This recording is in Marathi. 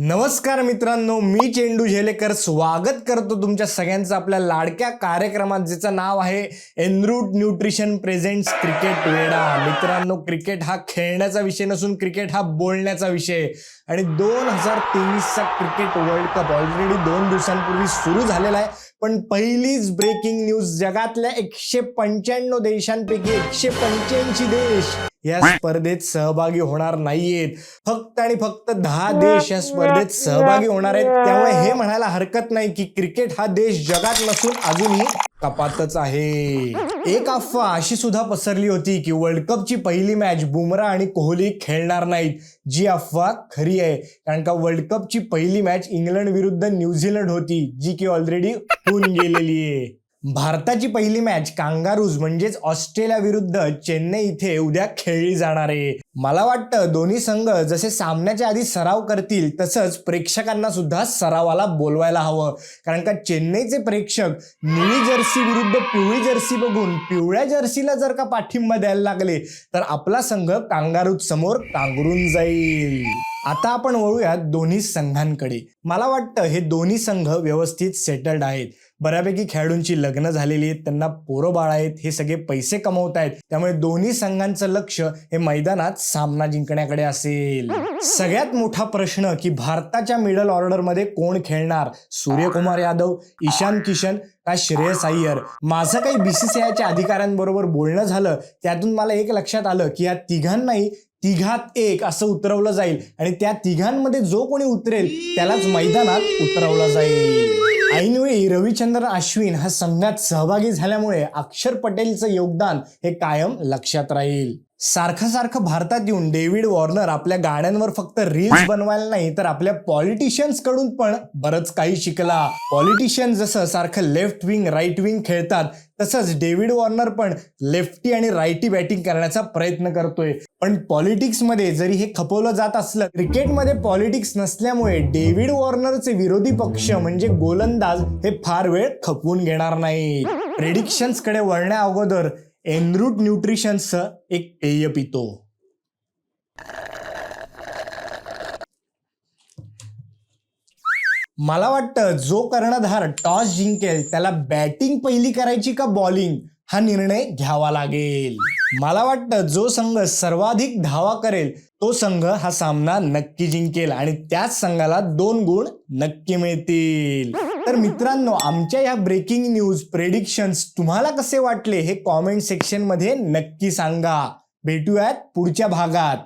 नमस्कार मित्रांनो मी चेंडू झेलेकर. स्वागत करतो तुमच्या सगळ्यांचं आपल्या लाडक्या कार्यक्रमात ज्याचं नाव आहे एनरूट न्यूट्रिशन प्रेझेंट्स क्रिकेट वेडा मित्रांनो क्रिकेट हा खेळण्याचा विषय नसून क्रिकेट हा बोलण्याचा विषय. आणि दोन हजार तेवीसचा क्रिकेट वर्ल्ड कप ऑलरेडी दोन दिवसांपूर्वी सुरू झालेला आहे. पण पहिलीच ब्रेकिंग न्यूज जगातल्या एकशे पंच्याण्णव देशांपैकी एकशे पंच्याऐंशी देश या स्पर्धेत सहभागी होणार नाहीयेत. फक्त आणि फक्त दहा देश या स्पर्धेत सहभागी होणार आहेत. त्यामुळे हे म्हणायला हरकत नाही की क्रिकेट हा देश जगात नसून अजूनही कपातच आहे. एक अफवा अशी सुद्धा पसरली होती की वर्ल्ड कपची पहिली मॅच बुमरा आणि कोहली खेळणार नाहीत. जी अफवा खरी आहे. कारण का वर्ल्ड कपची पहिली मॅच इंग्लंड विरुद्ध न्यूझीलंड होती जी की ऑलरेडी होऊन गेलेली आहे. भारताची पहिली मॅच कांगारूज म्हणजेच ऑस्ट्रेलिया विरुद्ध चेन्नई इथे उद्या खेळली जाणार आहे. मला वाटतं दोन्ही संघ जसे सामन्याच्या आधी सराव करतील तसंच प्रेक्षकांना सुद्धा सरावाला बोलवायला हवं. कारण का चेन्नईचे प्रेक्षक निळी जर्सी विरुद्ध पिवळी जर्सी बघून पिवळ्या जर्सीला जर का पाठिंबा द्यायला लागले तर आपला संघ कांगारूज समोर कांगरून जाईल. आता आपण वळूयात दोन्ही संघांकडे. मला वाटतं हे दोन्ही संघ व्यवस्थित सेटल्ड आहेत. बऱ्यापैकी खेळाडूंची लग्न झालेली आहेत त्यांना पोरं बाळ आहेत हे सगळे पैसे कमवत आहेत त्यामुळे दोन्ही संघांचं लक्ष हे मैदानात सामना जिंकण्याकडे असेल. सगळ्यात मोठा प्रश्न की भारताच्या मिडल ऑर्डरमध्ये कोण खेळणार? सूर्यकुमार यादव ईशान किशन का श्रेयस अय्यर? माझं काही बीसीसीआयच्या अधिकाऱ्यांबरोबर बोलणं झालं त्यातून मला एक लक्षात आलं की या तिघांनाही तिघात एक असं उतरवलं जाईल. आणि त्या तिघांमध्ये जो कोणी उतरेल त्यालाच मैदानात उतरवलं जाईल. ऐनवेळी रविचंद्रन अश्विन हा संघात सहभागी झाल्यामुळे अक्षर पटेलचं योगदान हे कायम लक्षात राहील. सारखं सारखं भारतात येऊन डेव्हिड वॉर्नर आपल्या गाड्यांवर फक्त रील्स बनवायला नाही तर आपल्या पॉलिटिशियन्सकडून पण बरंच काही शिकला. पॉलिटिशियन जसं सारखं लेफ्ट विंग राईट विंग खेळतात तसंच डेव्हिड वॉर्नर पण लेफ्टी आणि राईटी बॅटिंग करण्याचा प्रयत्न करतोय. पण पॉलिटिक्समध्ये जरी हे खपवलं जात असलं क्रिकेटमध्ये पॉलिटिक्स नसल्यामुळे डेव्हिड वॉर्नरचे विरोधी पक्ष म्हणजे गोलंदाज हे फार वेळ खपवून घेणार नाही प्रेडिक्शन्सकडे वळण्या अगोदर एनरूट न्यूट्रिशन्सचं एक पेय पितो. मला वाटतं जो कर्णधार टॉस जिंकेल त्याला बॅटिंग पहिली करायची का बॉलिंग हा निर्णय घ्यावा लागेल. मला वाटतं जो संघ सर्वाधिक धावा करेल तो संघ हा सामना नक्की जिंकेल आणि त्याच संघाला दोन गुण नक्की मिळतील. तर मित्रांनो आमच्या या ब्रेकिंग न्यूज प्रेडिक्शन्स तुम्हाला कसे वाटले हे कॉमेंट सेक्शनमध्ये नक्की सांगा. भेटूयात पुढच्या भागात.